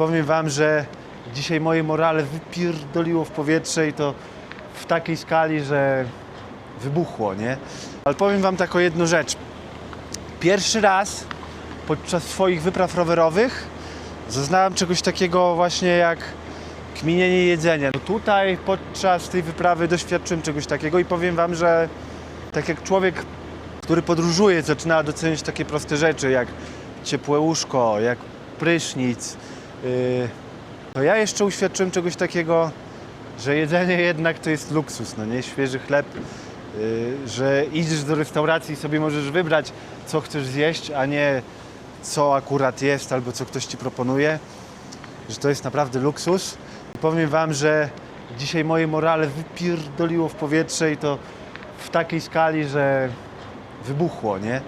powiem wam, że dzisiaj moje morale wypierdoliło w powietrze i to w takiej skali, że wybuchło, nie? Ale powiem wam taką jedną rzecz. Pierwszy raz podczas swoich wypraw rowerowych zaznałem czegoś takiego właśnie jak kminienie jedzenia. No tutaj podczas tej wyprawy doświadczyłem czegoś takiego i powiem wam, że tak jak człowiek, który podróżuje, zaczyna doceniać takie proste rzeczy jak ciepłe łóżko, jak prysznic, to ja jeszcze uświadczyłem czegoś takiego, że jedzenie jednak to jest luksus, no nie? Świeży chleb, yy, że idziesz do restauracji i sobie możesz wybrać, co chcesz zjeść, a nie co akurat jest albo co ktoś ci proponuje, że to jest naprawdę luksus. I powiem wam, że dzisiaj moje morale wypierdoliło w powietrze i to w takiej skali, że wybuchło, nie?